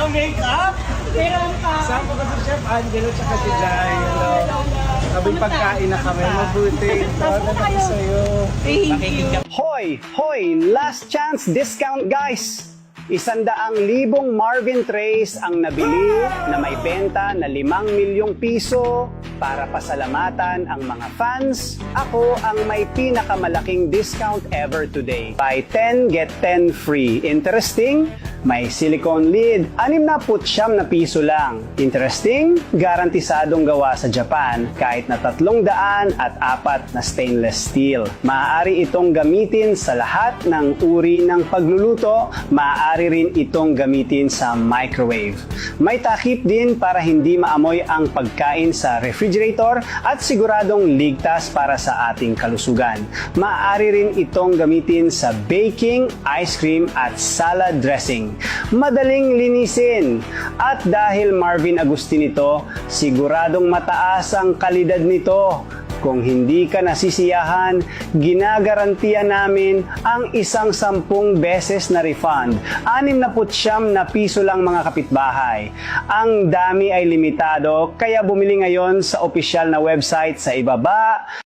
naka-makeup. Meron pa. Sama ko si Chef Angelo tsaka si Jai. Hello. Sabing pagkain na kami. Mabuti. Ito na sa'yo. Thank you. Hoy! Hoy! Last chance discount guys! Isandaang libong Marvin Trays ang nabili na may benta na 5 milyong piso para pasalamatan ang mga fans. Ako ang may pinakamalaking discount ever today. Buy 10, get 10 free. Interesting? May silicone lid, 69 na piso lang. Interesting? Garantisadong gawa sa Japan kahit na 300 at 4 na stainless steel. Maaari itong gamitin sa lahat ng uri ng pagluluto, maaari rin itong gamitin sa microwave. May takip din para hindi maamoy ang pagkain sa refrigerator at siguradong ligtas para sa ating kalusugan. Maaari rin itong gamitin sa baking, ice cream at salad dressing. Madaling linisin. At dahil Marvin Agustin ito, siguradong mataas ang kalidad nito. Kung hindi ka nasisiyahan, ginagarantiya namin ang isang sampung beses na refund. Anim na putsyam na piso lang mga kapitbahay. Ang dami ay limitado, kaya bumili ngayon sa opisyal na website sa ibaba